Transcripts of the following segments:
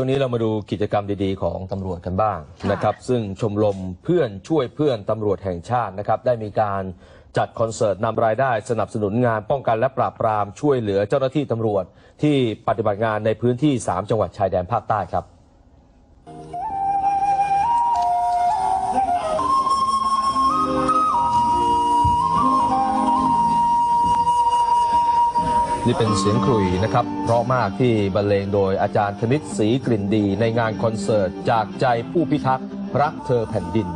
ช่วงนี้เรามาดูกิจกรรมดีๆ ของตำรวจกันบ้างค่ะนะครับ ซึ่งชมรมเพื่อนช่วยเพื่อนตำรวจแห่งชาตินะครับ ได้มีการจัดคอนเสิร์ตนำรายได้สนับสนุนงานป้องกันและปราบปรามช่วยเหลือเจ้าหน้าที่ตำรวจที่ปฏิบัติงานในพื้นที่ 3 จังหวัดชายแดนภาคใต้ครับ นี่เป็นเสียงขลุ่ยนะครับ เพราะมากที่บรรเลงโดยอาจารย์ธนิตศรีกลิ่นดีในงานคอนเสิร์ต จากใจผู้พิทักษ์รักเธอแผ่นดิน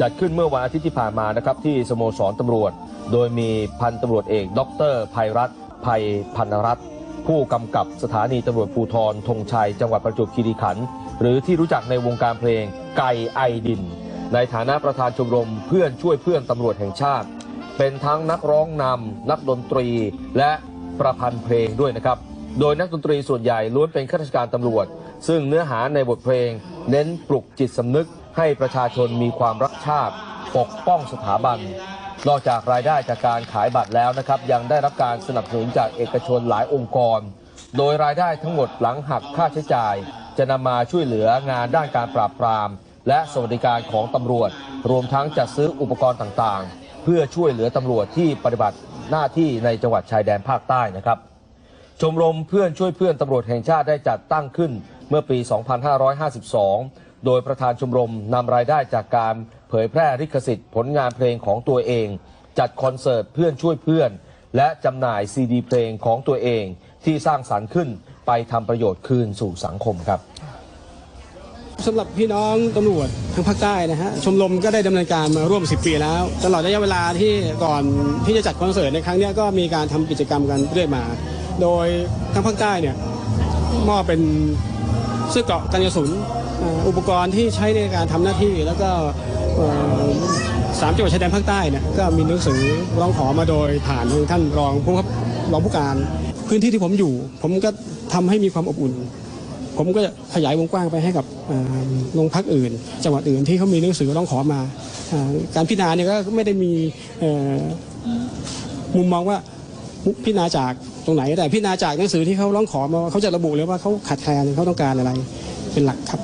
จัดขึ้นเมื่อวันอาทิตย์ที่ผ่านมานะครับที่สโมสรตำรวจ โดยมีพันตำรวจเอกดรภัยรัตน์ภัยพันรัตน์ผู้กำกับสถานีตำรวจภูธรธงชัย จังหวัดประจวบคีรีขันธ์หรือที่รู้จักในวงการเพลงไก่ไอดิน ในฐานะประธานชมรมเพื่อนช่วยเพื่อนตำรวจแห่งชาติ เป็นทั้งนักร้องนำนักดนตรีและ ประพันธ์เพลงด้วยนะครับ โดยนักดนตรีส่วนใหญ่ล้วนเป็นข้าราชการตำรวจ ซึ่งเนื้อหาในบทเพลง เน้นปลุกจิตสำนึกให้ประชาชนมีความรักชาติ ปกป้องสถาบัน นอกจากรายได้จากการขายบัตรแล้วนะครับ ยังได้รับการสนับสนุนจากเอกชนหลายองค์กร โดยรายได้ทั้งหมดหลังหักค่าใช้จ่าย จะนำมาช่วยเหลืองานด้านการปราบปราม และสวัสดิการของตำรวจ รวมทั้งจัดซื้ออุปกรณ์ต่างๆ เพื่อช่วยเหลือตำรวจที่ปฏิบัติ หน้าที่ในจังหวัดชายแดนภาคใต้นะครับ ชมรมเพื่อนช่วยเพื่อนตำรวจแห่งชาติได้จัดตั้งขึ้นเมื่อปี 2552 โดยประธานชมรมนำรายได้จากการเผยแพร่ลิขสิทธิ์ผลงานเพลงของตัวเอง จัดคอนเสิร์ตเพื่อนช่วยเพื่อน และจำหน่ายซีดีเพลงของตัวเองที่สร้างสรรค์ขึ้นไปทำประโยชน์คืนสู่สังคมครับ สำหรับพี่น้องตำรวจทางภาคใต้นะฮะชมรมก็ได้ดำเนินการมาร่วม 10 ปีแล้ว ตลอดระยะเวลาที่ก่อนที่จะจัดคอนเสิร์ตในครั้งนี้ก็มีการทำกิจกรรมกันเรื่อยมา โดยทางภาคใต้เนี่ยมอบเป็นเสื้อเกราะกันกระสุนอุปกรณ์ที่ใช้ในการทำหน้าที่แล้วก็สามจังหวัดชายแดนภาคใต้เนี่ยก็มีหนังสือร้องขอมาโดยผ่านทางท่านรองผู้ครับรองผู้การ พื้นที่ที่ผมอยู่ ผมก็ทำให้มีความอบอุ่น ผมก็จะขยายวงกว้างไปให้กับโรงพักอื่น จังหวัดอื่นที่เขามีหนังสือร้องขอมาอการพิจารณาเนี่ยก็ไม่ได้มีมุมมองว่าพิจารณาจากตรงไหนแต่พิจารณาจากหนังสือที่เขาร้องขอมาเขาจะระบุเลยว่าเขาขาดแคลนเขาต้องการอะไรเป็นหลักครับ